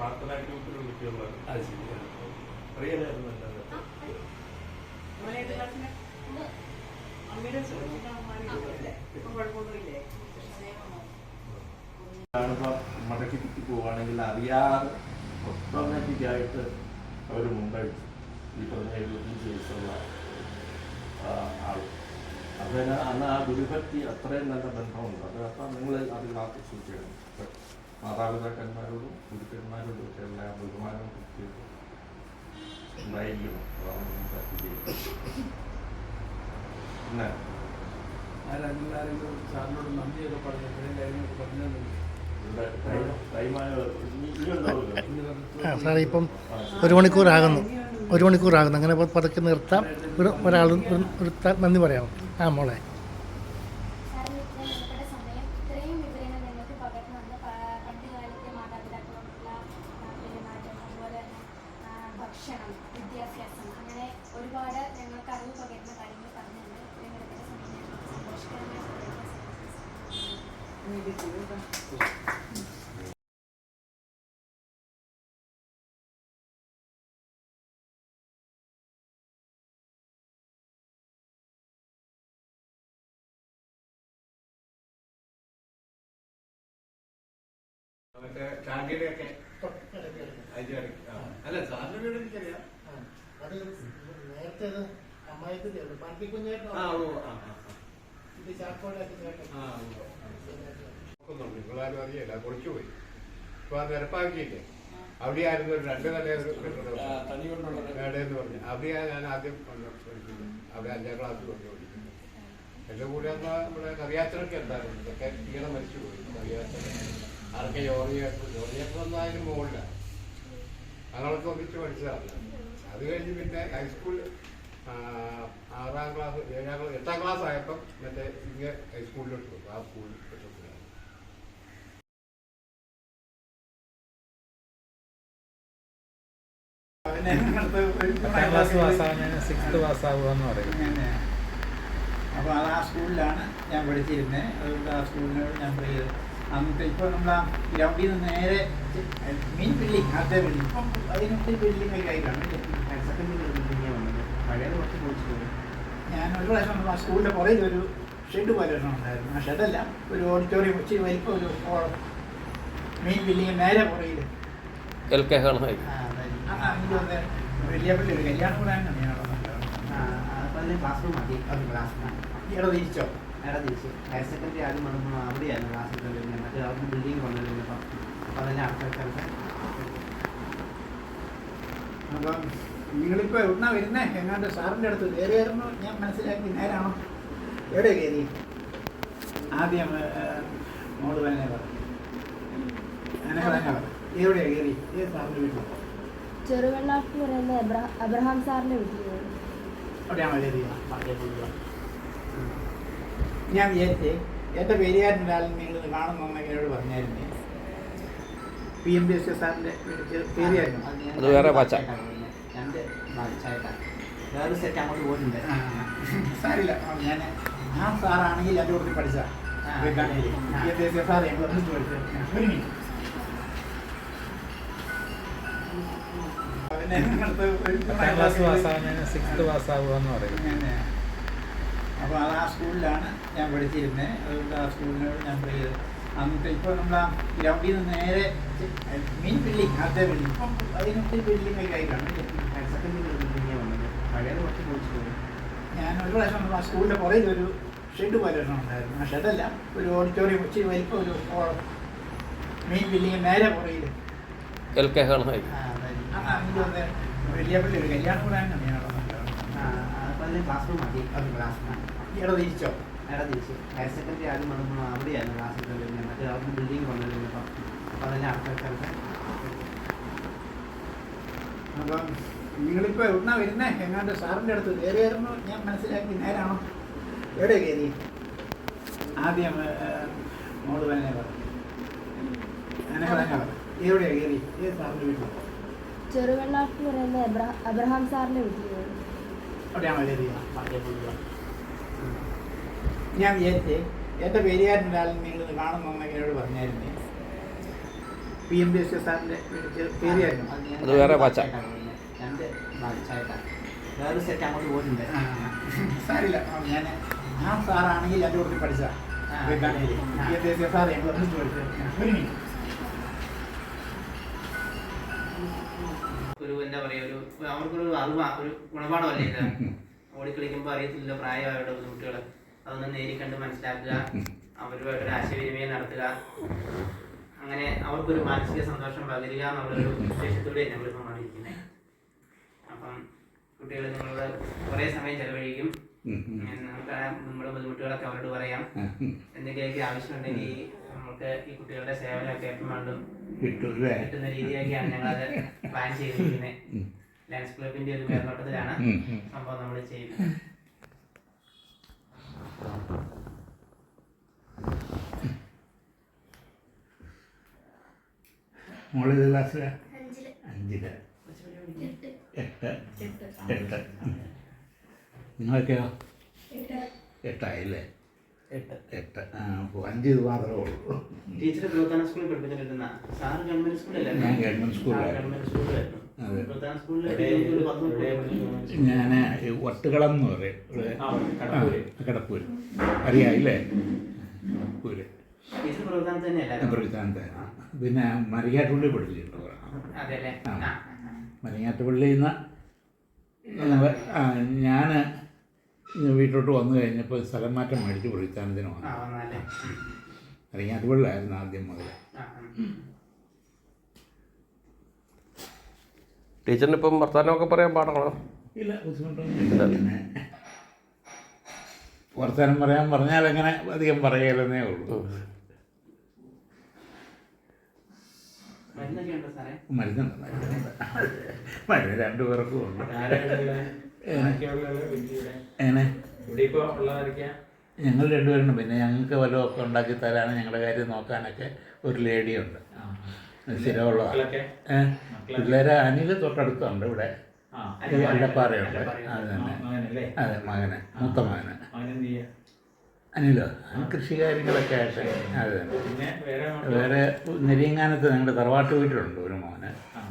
ഗ്രൂപ്പിലുള്ള കുട്ടികളാണ്. അത് ശരിയാണ് അറിയാനായിരുന്നു കാണുമ്പോൾ മടക്കി കുത്തി പോവുകയാണെങ്കിൽ അറിയാതെ ഓട്ടോമാറ്റിക് ആയിട്ട് അവർ മുമ്പായിട്ട് ഈ പറഞ്ഞ എഴുപത്തഞ്ച് വയസ്സുള്ള ആൾ അതിന് അന്ന് ആ ഗുരുഭക്തി അത്രയും നല്ല ബന്ധമുണ്ട്. അത് അപ്പം നിങ്ങൾ അത് കാത്തു സൂക്ഷിക്കണം മാതാപിതാക്കന്മാരോടും ഗുരുക്കന്മാരോടും ഒക്കെ എല്ലാ ബഹുമാനവും ബഹുമാനം കുട്ടികൾക്ക് ഉണ്ടായിരിക്കണം. അതാണ് നമുക്ക് പിന്നെ? സാറിനോട് നന്ദിയൊക്കെ പറഞ്ഞു കാര്യങ്ങളൊക്കെ ഇപ്പം ഒരു മണിക്കൂറാകുന്നു. ഒരു മണിക്കൂറാകുന്നു. അങ്ങനെ പ- പതുക്കെ നിർത്താം. ഒരു ഒരാൾ നിർത്താൻ നന്ദി പറയാം ആ മോളെ. മറ്റേ ചാണ്ടിയുടെ ഒക്കെ. അല്ല സാറിന്റെ വീട് എനിക്കറിയാം അത് നേരത്തെ അമ്മായിത്തിന്റെ പാർട്ടി ആ ആ ഓ, ആ. നിങ്ങളാരും അറിയില്ല. പൊളിച്ചു പോയി ഇപ്പൊ ആ നിരപ്പാക്കിയില്ലേ? അവിടെയായിരുന്നു ഒരു രണ്ട് പറഞ്ഞു. അവിടെയാണ് ഞാൻ ആദ്യം പഠിക്കുന്നത് അവിടെ അഞ്ചാം ക്ലാസ് കൊണ്ട് പഠിക്കുന്നത് എന്റെ കൂടെ എന്നാ നമ്മുടെ കറിയാച്ചനൊക്കെ ഉണ്ടായിരുന്നു. ഇതൊക്കെ ഈടെ മരിച്ചു പോയി കറിയാച്ചൻ. ആരൊക്കെ ജോർജിയേട്ടൻ ഒന്നായാലും മുകളിലാണ് ഞങ്ങളൊക്കെ ഒന്നിച്ച് പഠിച്ചതാണ്. അത് കഴിഞ്ഞ് പിന്നെ ഹൈസ്കൂളിൽ ആറാം ക്ലാസ് ഏഴാം ക്ലാസ് എട്ടാം ക്ലാസ് ആയപ്പം മറ്റേ ഇങ്ങനെ ഹൈസ്കൂളിലോട്ട് പോകും ആ സ്കൂളിൽ പഠിച്ചപ്പോഴാണ് പത്താം ക്ലാസ് പാസ്സാവുന്നതിന് സിക്സ്ത് പാസ്സാവുക എന്ന് പറയും അപ്പോൾ അത് ആ സ്കൂളിലാണ് ഞാൻ പഠിച്ചിരുന്നത് അതുകൊണ്ട് ആ സ്കൂളിനോട് ഞാൻ പറയുന്നത് അന്നത്തെ ഇപ്പോൾ നമ്മൾ ആ ഗ്രൗണ്ടിൽ നിന്ന് നേരെ മീൻ ബിൽഡിംഗ് അതേ ബിൽഡിംഗ് ഇപ്പം അതിനൊത്തിരി ബിൽഡിംഗ് ഒക്കെ ആയിട്ടാണ്. സെക്കൻഡ് സെക്കൻഡറി ബിൽഡിംഗ് ഞാൻ ഒരു പ്രാവശ്യം ആ സ്കൂളിന്റെ പുറകിൽ ഒരു ഷെഡ് പോലെ ഒരെണ്ണം ഉണ്ടായിരുന്നു. ആ ഷെഡല്ല ഒരു ഓഡിറ്റോറിയം ഇച്ചിരി വലിപ്പം ഒരു ഹോൾ മെയിൻ ബിൽഡിംഗ് നേരെ പുറകിൽ. L K. ആ, എനിക്ക് തോന്നുന്നത് ഒരു കല്യാണം കൂടാനാണ് ഞാൻ ക്ലാസ് റൂം മതി അത് ക്ലാസ് റൂം ഇവിടെ തിരിച്ചോ? നേരെ തിരിച്ച്. ഹയർ സെക്കൻഡറി ആദ്യം വന്നപ്പോൾ അവിടെയായിരുന്നു ക്ലാസ് എടുത്തോണ്ടിരുന്നത് മറ്റേ അവിടെ ബിൽഡിംഗ് കൊണ്ടുവരുന്നപ്പോൾ അപ്പോൾ അതെല്ലാം ആൾക്കാർക്ക് അപ്പം നിങ്ങളിപ്പോൾ എവിടുന്നാ വരുന്നേ? എങ്ങാണ്ട് സാറിന്റെ അടുത്ത് കയറിയായിരുന്നു ഞാൻ മനസ്സിലാക്കി നേരാണോ? എവിടെ കയറി? ആദ്യം മോൾ തന്നെ പറഞ്ഞു അങ്ങനെ തന്നെ പറഞ്ഞു എവിടെയാണ് കയറി? ഏത് സാറിന്റെ വീട്ടിൽ ചെറുവെള്ളാട്ട് എന്ന് പറയുന്ന അബ്രഹാം സാറിന്റെ വീട്ടിൽ അവിടെയാണോ കയറി ഞാൻ വിചാരിച്ചേ എന്റെ പേരുകാരൻ നിങ്ങൾ കാണുന്നൊന്നൊക്കെ എന്നോട് പറഞ്ഞായിരുന്നേ. പി എം ബി എസ് സാറിന്റെ പേരിയായിരുന്നു അത് വേറെ ബാച്ചായിട്ടാണ് വേറൊരു സെറ്റ് അങ്ങോട്ട് പോയിട്ടുണ്ട്. സാരില്ല. ഞാൻ ആ സാറാണെങ്കിൽ എന്റെ കൂടെ പഠിച്ച ആ. സാർ ഞങ്ങൾ ഒന്നിച്ച് പഠിച്ചത്. ഒരു മിനിറ്റ് പത്താം ക്ലാസ് പാസ്സാവുന്നതിന് സിക്സ്ത് പാസ്സാവുക എന്ന് പറയും. അപ്പോൾ അത്. ആ സ്കൂളിലാണ് ഞാൻ പഠിച്ചിരുന്നത് അതുകൊണ്ട് ആ സ്കൂളിനോട് ഞാൻ പ്രിയ അന്നത്തെ ഇപ്പോൾ നമ്മൾ ആ ഗ്രൗണ്ടിൽ നിന്ന് നേരെ മീൻ ബിൽഡിംഗ് അതേ ബിൽഡിംഗ് ഇപ്പം അതിനൊത്തിരി ബിൽഡിംഗ് ഒക്കെ ആയിട്ടാണ്. ഞാൻ ഒരു പ്രാവശ്യം ആ സ്കൂളിന്റെ പുറകിൽ ഒരു ഷെഡ് പോലെ ഒരെണ്ണം ഉണ്ടായിരുന്നു. ആ ഷെഡല്ല ഒരു ഓഡിറ്റോറിയം ഇച്ചിരി വലിപ്പം ഒരു മെയിൻ ബിൽഡിങ് നേരെ പുറകിൽ എൽ കെ. ആ, തോന്നുന്നത് വലിയപ്പള്ളി ഒരു കല്യാണം കൂടാൻ ക്ലാസ് റൂം അത് ക്ലാസ് തിരിച്ചോ? നേരെ തിരിച്ചു. ഹയർ സെക്കൻഡറി ആദ്യം വന്നപ്പോൾ അവിടെയായിരുന്നു ക്ലാസ് എടുത്തോണ്ടിരുന്നത് മറ്റേ അവിടുന്ന് ബിൽഡിംഗ് കൊണ്ടുവരുന്നത് അപ്പം അതെല്ലാം ആൾക്കാർക്ക് അപ്പം നിങ്ങളിപ്പോൾ എവിടുന്നാ വരുന്നേ? എങ്ങാണ്ട് സാറിന്റെ അടുത്ത് കയറിയായിരുന്നു? ഞാൻ മനസ്സിലാക്കി നേരാണോ? എവിടെ കയറി? ആദ്യം മോൾ തന്നെ പറഞ്ഞു അങ്ങനെ പറഞ്ഞു എവിടെയാണ് കയറി? ഏത് സാറിന്റെ വീട്ടിൽ ചെറുവെള്ളാട്ട് എന്ന് പറയുന്ന അബ്രഹാം സാറിന്റെ വീട്ടിൽ അവിടെയാണോ കയറി? ഞാൻ വിചാരിച്ചേ എന്റെ പേരുകാരൻ ഒരാളും നിങ്ങൾ കാണുന്നു എന്നോട് പറഞ്ഞായിരുന്നേ. പി എം ദേശീയ സാറിന്റെ പേരിയായിരുന്നു അത് വേറെ. രണ്ട് ബാധിച്ചായിട്ടാണ് വേറൊരു സെറ്റ് അങ്ങോട്ട് പോയിട്ടുണ്ട്. സാറില്ല സാരില്ല. ഞാൻ ആ സാറാണെങ്കിൽ എന്റെ കൂടെ പഠിച്ച. ആ. പി ദേശീയ സാർ ഞങ്ങൾ പഠിച്ചത് ഒരു മിനിറ്റ്. ഒരു എന്താ പറയാ ഒരു അവർക്കൊരു അറിവാ ഒരു ഗുണപാഠമല്ലേ ഇത്? ഓടിക്കളിക്കുമ്പോൾ അറിയത്തില്ല പ്രായമായുള്ള ബുദ്ധിമുട്ടുകൾ അതൊന്ന് നേരിക്കണ്ട് മനസ്സിലാക്കുക അവരുമായിട്ടൊരു ആശയവിനിമയം നടത്തുക. അങ്ങനെ അവർക്കൊരു മാനസിക സന്തോഷം പകരുക എന്നുള്ളൊരു ഉദ്ദേശത്തോടെ നമ്മൾ വന്നിരിക്കുന്നത്. അപ്പം കുട്ടികൾ നിങ്ങളോട് കുറേ സമയം ചെലവഴിക്കും. നമുക്ക് നമ്മുടെ ബുദ്ധിമുട്ടുകളൊക്കെ അവരോട് പറയാം. എന്തെങ്കിലുമൊക്കെ ആവശ്യമുണ്ടെങ്കിൽ നമുക്ക് ഈ കുട്ടികളുടെ സേവനമൊക്കെ എപ്പോഴും കിട്ടുന്ന രീതിയിലൊക്കെയാണ് ഞങ്ങളത് പ്ലാൻ ചെയ്തിരിക്കുന്നത് ലയൺസ് ക്ലബിന്റെ ഒരു മേൽനോട്ടത്തിലാണ്. സംഭവം നമ്മൾ ചെയ്യുന്നത് മോളിത് ക്ലാസ്സിലാ? അഞ്ചിൽ. അഞ്ചിൽ. എട്ട്. എട്ട്. എട്ട് നിങ്ങളൊക്കെയോ? എട്ട്. എട്ടായില്ലേ? എട്ട്. എട്ട്. ആ അപ്പോൾ അഞ്ച് ഇത് മാത്രമേ ഉള്ളൂ. ടീച്ചർ പ്രവർത്തന സ്കൂളിൽ പഠിപ്പിച്ചിട്ടിരുന്ന സാർ ഗവൺമെന്റ് സ്കൂളിലല്ലേ? ഞാൻ ഗവൺമെന്റ് സ്കൂളിലായിരുന്നു. ഞാൻ ഒട്ടുകളം എന്ന് പറയും. കടപ്പൂര്. കടപ്പൂര്. അറിയായില്ലേ? പൂര് ടീച്ചർ പ്രവർത്തനം തന്നെയല്ലായിരുന്നു പ്രവിധാനത്തായിരുന്നു പിന്നെ മരിയാട്ടുപള്ളി. ആ. മരിങ്ങാട്ടുപള്ളിയിൽ നിന്ന് ഞാൻ വീട്ടിലോട്ട് വന്നു കഴിഞ്ഞപ്പോൾ സ്ഥലം മാറ്റം മേടിച്ച് ആ വന്നു. അല്ലെങ്കിൽ ഉം. ആദ്യം മുതൽ. ടീച്ചറിന് ഇപ്പം വർത്തമാനമൊക്കെ പറയാൻ പാടാണോ? ഇല്ല ബുദ്ധിമുട്ടൊന്നും വർത്തമാനം പറയാൻ പറഞ്ഞാൽ അങ്ങനെ അധികം പറയലെന്നേ ഉള്ളൂ മരുന്നൊക്കെ ഉണ്ടോ സാറേ മരുന്നുണ്ട് മരുന്നുണ്ട്. മരുന്ന് രണ്ടു പേർക്കും ഉണ്ട്. എങ്ങനെ ഞങ്ങൾ രണ്ടുപേരുണ്ട്. പിന്നെ ഞങ്ങൾക്ക് വല്ലതുമൊക്കെ ഉണ്ടാക്കി തരാനും ഞങ്ങളുടെ കാര്യം നോക്കാനൊക്കെ ഒരു ലേഡിയുണ്ട് സ്ഥിരമുള്ള പിള്ളേരെ അനിൽ തൊട്ടടുത്തുണ്ട് ഇവിടെ. അല്ലപ്പാറയുണ്ട്. അത് തന്നെ അതെ മകന്. മൂത്ത മകന്. അനിലോ? കൃഷികാര്യങ്ങളൊക്കെ ആയിട്ട്. അത്. തന്നെ പിന്നെ വേറെ വേറെ നെരിയങ്ങാനത്ത് ഞങ്ങളുടെ തറവാട്ട് വീട്ടിലുണ്ട് ഒരു മോന്. ആ.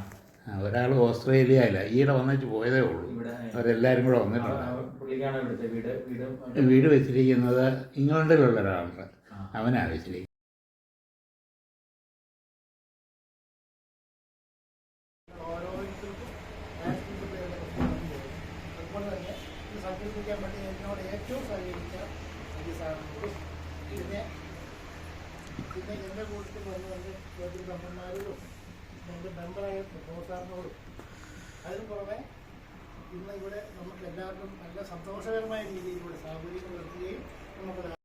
ഒരാൾ ഓസ്ട്രേലിയയില. ഈയിടെ വന്നിട്ട് പോയതേ ഉള്ളൂ. ഇവിടെ അവരെല്ലാവരും കൂടെ വന്നിട്ടുണ്ട്. ഇവിടുത്തെ വീട്? വീട് വീട് വെച്ചിരിക്കുന്നത് ഇംഗ്ലണ്ടിലുള്ള ഒരാളുണ്ട്. അവനാ അവനാണ് വെച്ചിരിക്കുന്നത്. എന്നോട് ഏറ്റവും സഹകരിച്ച അജി സാറിനോടും പിന്നെ പിന്നെ എന്റെ കൂട്ടത്തിൽ വന്ന് എന്റെ ജ്യോതി എന്റെ എന്റെ മെമ്പറായ പ്രഭോ സാറിനോടും അതിന് പുറമെ ഇന്ന് ഇവിടെ നമുക്ക് എല്ലാവർക്കും നല്ല സന്തോഷകരമായ രീതിയിൽ ഇവിടെ സൗകര്യങ്ങൾ ഒരുക്കുകയും നമുക്ക്